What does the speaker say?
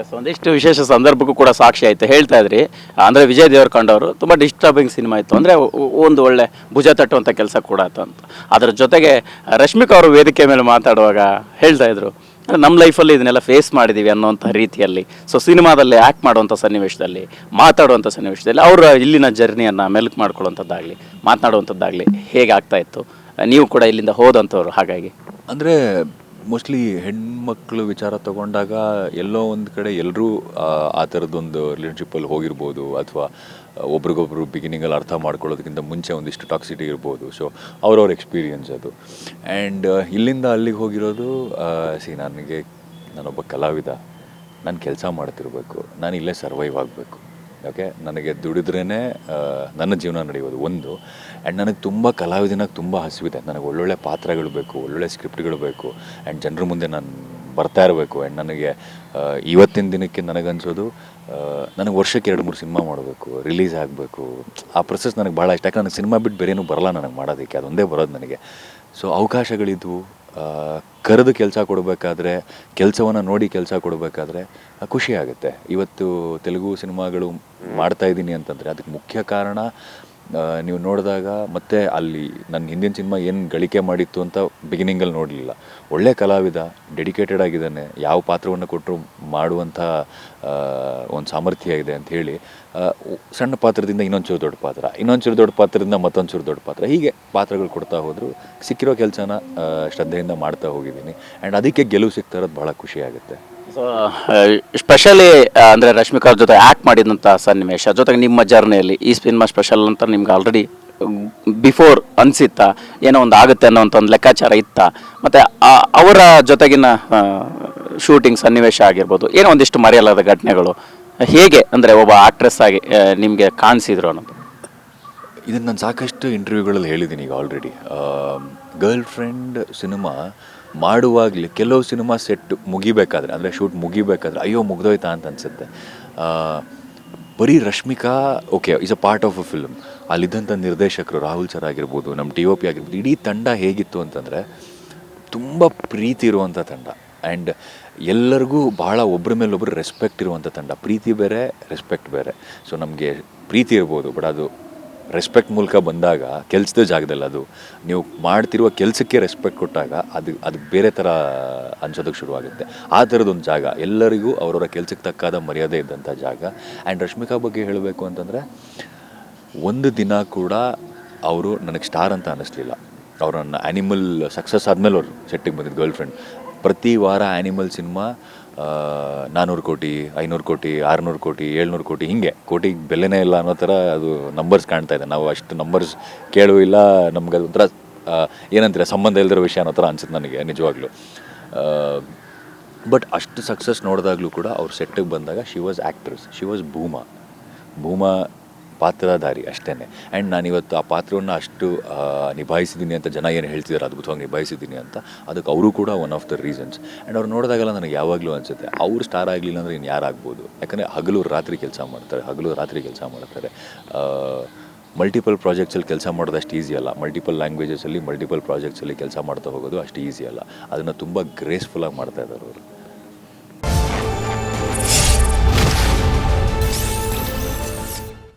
S ಒಂದಿಷ್ಟು ವಿಶೇಷ ಸಂದರ್ಭಕ್ಕೂ ಕೂಡ ಸಾಕ್ಷಿ ಆಯಿತು. ಹೇಳ್ತಾ ಇದ್ರಿ. ಅಂದರೆ ವಿಜಯ್ ದೇವರಕೊಂಡ ಅವರು ತುಂಬ ಡಿಸ್ಟರ್ಬಿಂಗ್ ಸಿನಿಮಾ ಇತ್ತು. ಅಂದರೆ ಒಂದು ಒಳ್ಳೆ ಭುಜ ತಟ್ಟುವಂಥ ಕೆಲಸ ಕೂಡ ಆಯ್ತು ಅಂತ. ಅದರ ಜೊತೆಗೆ ರಶ್ಮಿಕಾ ಅವರು ವೇದಿಕೆ ಮೇಲೆ ಮಾತಾಡುವಾಗ ಹೇಳ್ತಾ ಇದ್ರು ನಮ್ಮ ಲೈಫಲ್ಲಿ ಇದನ್ನೆಲ್ಲ ಫೇಸ್ ಮಾಡಿದ್ದೀವಿ ಅನ್ನೋಂಥ ರೀತಿಯಲ್ಲಿ. ಸೊ ಸಿನಿಮಾದಲ್ಲಿ ಆ್ಯಕ್ಟ್ ಮಾಡುವಂಥ ಸನ್ನಿವೇಶದಲ್ಲಿ ಮಾತಾಡುವಂಥ ಸನ್ನಿವೇಶದಲ್ಲಿ, ಅವರ ಇಲ್ಲಿನ ಜರ್ನಿಯನ್ನು ಮೆಲುಕು ಮಾಡ್ಕೊಳ್ಳೋಂಥದ್ದಾಗಲಿ ಮಾತನಾಡುವಂಥದ್ದಾಗಲಿ ಹೇಗೆ ಆಗ್ತಾ ಇತ್ತು? ನೀವು ಕೂಡ ಇಲ್ಲಿಂದ ಹೋದಂಥವ್ರು ಹಾಗಾಗಿ. ಅಂದರೆ ಮೋಸ್ಟ್ಲಿ ಹೆಣ್ಮಕ್ಳು ವಿಚಾರ ತಗೊಂಡಾಗ ಎಲ್ಲೋ ಒಂದು ಕಡೆ ಎಲ್ಲರೂ ಆ ಥರದ್ದೊಂದು ರಿಲೇಷನ್ಶಿಪ್ಪಲ್ಲಿ ಹೋಗಿರ್ಬೋದು ಅಥವಾ ಒಬ್ರಿಗೊಬ್ರು ಬಿಗಿನಿಂಗಲ್ಲಿ ಅರ್ಥ ಮಾಡ್ಕೊಳ್ಳೋದಕ್ಕಿಂತ ಮುಂಚೆ ಒಂದಿಷ್ಟು ಟಾಕ್ಸಿಟಿ ಇರ್ಬೋದು. ಸೊ ಅವ್ರವ್ರ ಎಕ್ಸ್ಪೀರಿಯನ್ಸ್ ಅದು. ಆ್ಯಂಡ್ ಇಲ್ಲಿಂದ ಅಲ್ಲಿಗೆ ಹೋಗಿರೋದು ಸಿ ನನಗೆ, ನಾನೊಬ್ಬ ಕಲಾವಿದ. ನಾನು ಕೆಲಸ ಮಾಡ್ತಿರ್ಬೇಕು. ನಾನು ಇಲ್ಲೇ ಸರ್ವೈವ್ ಆಗಬೇಕು. ಓಕೆ? ನನಗೆ ದುಡಿದ್ರೇ ನನ್ನ ಜೀವನ ನಡೆಯೋದು ಒಂದು. ಆ್ಯಂಡ್ ನನಗೆ ತುಂಬ ಕಲಾವಿದನಾಗಿ ತುಂಬ ಹಸಿವಿದೆ. ನನಗೆ ಒಳ್ಳೊಳ್ಳೆ ಪಾತ್ರಗಳು ಬೇಕು, ಒಳ್ಳೊಳ್ಳೆ ಸ್ಕ್ರಿಪ್ಟ್ಗಳು ಬೇಕು. ಆ್ಯಂಡ್ ಜನರ ಮುಂದೆ ನಾನು ಬರ್ತಾ ಇರಬೇಕು. ಆ್ಯಂಡ್ ನನಗೆ ಇವತ್ತಿನ ದಿನಕ್ಕೆ ನನಗನ್ಸೋದು ನನಗೆ ವರ್ಷಕ್ಕೆ ಎರಡು ಮೂರು ಸಿನಿಮಾ ಮಾಡಬೇಕು, ರಿಲೀಸ್ ಆಗಬೇಕು. ಆ ಪ್ರೊಸೆಸ್ ನನಗೆ ಭಾಳ ಇಷ್ಟ. ಯಾಕಂದ್ರೆ ನನಗೆ ಸಿನಿಮಾ ಬಿಟ್ಟು ಬೇರೇನೂ ಬರಲ್ಲ ನನಗೆ ಮಾಡೋದಕ್ಕೆ. ಅದೊಂದೇ ಬರೋದು ನನಗೆ. ಸೊ ಅವಕಾಶಗಳಿದ್ವು. ಕರೆದು ಕೆಲಸ ಕೊಡಬೇಕಾದ್ರೆ, ಕೆಲಸವನ್ನು ನೋಡಿ ಕೆಲಸ ಕೊಡಬೇಕಾದ್ರೆ ಖುಷಿ ಆಗುತ್ತೆ. ಇವತ್ತು ತೆಲುಗು ಸಿನಿಮಾಗಳು ಮಾಡ್ತಾ ಇದ್ದೀನಿ ಅಂತಂದರೆ, ಅದಕ್ಕೆ ಮುಖ್ಯ ಕಾರಣ ನೀವು ನೋಡಿದಾಗ ಮತ್ತೆ ಅಲ್ಲಿ ನನ್ನ ಹಿಂದಿನ ಸಿನಿಮಾ ಏನು ಗಳಿಕೆ ಮಾಡಿತ್ತು ಅಂತ ಬಿಗಿನಿಂಗಲ್ಲಿ ನೋಡಲಿಲ್ಲ. ಒಳ್ಳೆ ಕಲಾವಿದ ಡೆಡಿಕೇಟೆಡ್ ಆಗಿದ್ದಾನೆ, ಯಾವ ಪಾತ್ರವನ್ನು ಕೊಟ್ಟರು ಮಾಡುವಂಥ ಒಂದು ಸಾಮರ್ಥ್ಯ ಇದೆ ಅಂತ ಹೇಳಿ ಸಣ್ಣ ಪಾತ್ರದಿಂದ ಇನ್ನೊಂಚೂರು ದೊಡ್ಡ ಪಾತ್ರ ಇನ್ನೊಂಚೂರು ದೊಡ್ಡ ಪಾತ್ರದಿಂದ ಮತ್ತೊಂಚೂರು ದೊಡ್ಡ ಪಾತ್ರ, ಹೀಗೆ ಪಾತ್ರಗಳು ಕೊಡ್ತಾ ಹೋದರು. ಸಿಕ್ಕಿರೋ ಕೆಲಸನ ಶ್ರದ್ಧೆಯಿಂದ ಮಾಡ್ತಾ ಹೋಗಿದ್ದೀನಿ. ಆ್ಯಂಡ್ ಅದಕ್ಕೆ ಗೆಲುವು ಸಿಗ್ತಾ ಇರೋದು ಭಾಳ ಖುಷಿ ಆಗುತ್ತೆ. ಸೊ ಸ್ಪೆಷಲಿ ಅಂದರೆ ರಶ್ಮಿಕಾ ಜೊತೆ ಆ್ಯಕ್ಟ್ ಮಾಡಿದಂಥ ಸನ್ನಿವೇಶ, ಜೊತೆಗೆ ನಿಮ್ಮ ಜರ್ನಿಯಲ್ಲಿ ಈ ಸಿನಿಮಾ ಸ್ಪೆಷಲ್ ಅಂತ ನಿಮ್ಗೆ ಆಲ್ರೆಡಿ ಬಿಫೋರ್ ಅನಿಸಿತ್ತಾ, ಏನೋ ಒಂದು ಆಗುತ್ತೆ ಅನ್ನೋ ಒಂದು ಲೆಕ್ಕಾಚಾರ ಇತ್ತ. ಮತ್ತು ಅವರ ಜೊತೆಗಿನ ಶೂಟಿಂಗ್ ಸನ್ನಿವೇಶ ಆಗಿರ್ಬೋದು, ಏನೋ ಒಂದಿಷ್ಟು ಮರೆಯಲಾದ ಘಟನೆಗಳು, ಹೇಗೆ ಅಂದರೆ ಒಬ್ಬ ಆಕ್ಟ್ರೆಸ್ ಆಗಿ ನಿಮಗೆ ಕಾಣಿಸಿದ್ರು ಅನ್ನೋದು? ಇದನ್ನು ನಾನು ಸಾಕಷ್ಟು ಇಂಟರ್ವ್ಯೂಗಳಲ್ಲಿ ಹೇಳಿದ್ದೀನಿ ಈಗ ಆಲ್ರೆಡಿ ಗರ್ಲ್ ಫ್ರೆಂಡ್ ಸಿನಿಮಾ ಮಾಡುವಾಗಲೇ ಕೆಲವು ಸಿನಿಮಾ ಸೆಟ್ ಮುಗಿಬೇಕಾದ್ರೆ, ಅಂದರೆ ಶೂಟ್ ಮುಗಿಬೇಕಾದ್ರೆ ಅಯ್ಯೋ ಮುಗ್ದೋಯ್ತಾ ಅಂತ ಅನಿಸುತ್ತೆ. ಬರೀ Rashmika, okay is a part of a film ಅಲ್ಲಿದ್ದಂಥ ನಿರ್ದೇಶಕರು ರಾಹುಲ್ ಸರ್ ಆಗಿರ್ಬೋದು ನಮ್ಮ ಟಿ ಒ ಪಿ ಆಗಿರ್ಬೋದು, ಇಡೀ ತಂಡ ಹೇಗಿತ್ತು ಅಂತಂದರೆ ತುಂಬ ಪ್ರೀತಿ ಇರುವಂಥ ತಂಡ. ಆ್ಯಂಡ್ ಎಲ್ಲರಿಗೂ ಭಾಳ ಒಬ್ಬರ ಮೇಲೊಬ್ಬರು ರೆಸ್ಪೆಕ್ಟ್ ಇರುವಂಥ ತಂಡ. ಪ್ರೀತಿ ಬೇರೆ ರೆಸ್ಪೆಕ್ಟ್ ಬೇರೆ. ಸೊ ನಮಗೆ ಪ್ರೀತಿ ಇರ್ಬೋದು ಬಟ್ ಅದು ರೆಸ್ಪೆಕ್ಟ್ ಮೂಲಕ ಬಂದಾಗ ಕೆಲಸದ ಜಾಗದಲ್ಲಿ ಅದು, ನೀವು ಮಾಡ್ತಿರುವ ಕೆಲಸಕ್ಕೆ ರೆಸ್ಪೆಕ್ಟ್ ಕೊಟ್ಟಾಗ ಅದು ಅದು ಬೇರೆ ಥರ ಅನ್ಸೋದಕ್ಕೆ ಶುರುವಾಗುತ್ತೆ. ಆ ಥರದೊಂದು ಜಾಗ, ಎಲ್ಲರಿಗೂ ಅವರವರ ಕೆಲಸಕ್ಕೆ ತಕ್ಕಾದ ಮರ್ಯಾದೆ ಇದ್ದಂಥ ಜಾಗ. ಆ್ಯಂಡ್ ರಶ್ಮಿಕಾ ಬಗ್ಗೆ ಹೇಳಬೇಕು ಅಂತಂದರೆ, ಒಂದು ದಿನ ಕೂಡ ಅವರು ನನಗೆ ಸ್ಟಾರ್ ಅಂತ ಅನ್ನಿಸ್ಲಿಲ್ಲ. ಅವ್ರು ನನ್ನ ಆ್ಯನಿಮಲ್ ಸಕ್ಸಸ್ ಆದಮೇಲೆ ಅವರು ಸೆಟ್ಟಿಗೆ ಬಂದಿದ್ದು ಗರ್ಲ್ ಫ್ರೆಂಡ್ ಪ್ರತಿ ವಾರ ಆ್ಯನಿಮಲ್ ಸಿನಿಮಾ ನಾನ್ನೂರು ಕೋಟಿ, ಐನೂರು ಕೋಟಿ, ಆರುನೂರು ಕೋಟಿ, ಏಳ್ನೂರು ಕೋಟಿ, ಹಿಂಗೆ. ಕೋಟಿಗೆ ಬೆಲೆನೇ ಇಲ್ಲ ಅನ್ನೋ ಥರ ಅದು ನಂಬರ್ಸ್ ಕಾಣ್ತಾ ಇದೆ. ನಾವು ಅಷ್ಟು ನಂಬರ್ಸ್ ಕೇಳೂ ಇಲ್ಲ, ನಮ್ಗೆ ಅದೊಂಥರ ಏನಂತೀರ, ಸಂಬಂಧ ಇಲ್ದಿರೋ ವಿಷಯ ಅನ್ನೋ ಥರ ಅನ್ಸುತ್ತೆ ನನಗೆ, ನಿಜವಾಗ್ಲೂ. ಬಟ್ ಅಷ್ಟು ಸಕ್ಸಸ್ ನೋಡಿದಾಗಲೂ ಕೂಡ ಅವ್ರ ಸೆಟ್ಟಿಗೆ ಬಂದಾಗ she was actress she was Bhuma Bhuma ಪಾತ್ರಧಾರಿ ಅಷ್ಟೇ ಆ್ಯಂಡ್ ನಾನಿವತ್ತು ಆ ಪಾತ್ರವನ್ನು ಅಷ್ಟು ನಿಭಾಯಿಸಿದ್ದೀನಿ ಅಂತ ಜನ ಏನು ಹೇಳ್ತಿದ್ದಾರೆ ಅದ್ಭುತವಾಗಿ ನಿಭಾಯಿಸಿದ್ದೀನಿ ಅಂತ, ಅದಕ್ಕೆ ಅವರು ಕೂಡ one of the reasons and ಅವ್ರು ನೋಡಿದಾಗೆಲ್ಲ ನನಗೆ ಯಾವಾಗಲೂ ಅನಿಸುತ್ತೆ, ಅವ್ರು ಸ್ಟಾರ್ ಆಗಲಿಲ್ಲ ಅಂದರೆ ಇನ್ನು ಯಾರಾಗ್ಬೋದು ಯಾಕಂದರೆ ಹಗಲು ರಾತ್ರಿ ಕೆಲಸ ಮಾಡ್ತಾರೆ ಹಗಲು ರಾತ್ರಿ ಕೆಲಸ ಮಾಡ್ತಾರೆ. ಮಲ್ಟಿಪಲ್ ಪ್ರಾಜೆಕ್ಟ್ಸಲ್ಲಿ ಕೆಲಸ ಮಾಡೋದು ಅಷ್ಟು ಈಸಿ ಅಲ್ಲ. ಮಲ್ಟಿಪಲ್ ಲ್ಯಾಂಗ್ವೇಜಸಲ್ಲಿ ಮಲ್ಟಿಪಲ್ ಪ್ರಾಜೆಕ್ಟ್ಸಲ್ಲಿ ಕೆಲಸ ಮಾಡ್ತಾ ಹೋಗೋದು ಅಷ್ಟು ಈಸಿ ಅಲ್ಲ. ಅದನ್ನು ತುಂಬ ಗ್ರೇಸ್ಫುಲ್ಲಾಗಿ ಮಾಡ್ತಾ ಇದ್ದಾರೆ ಅವರು.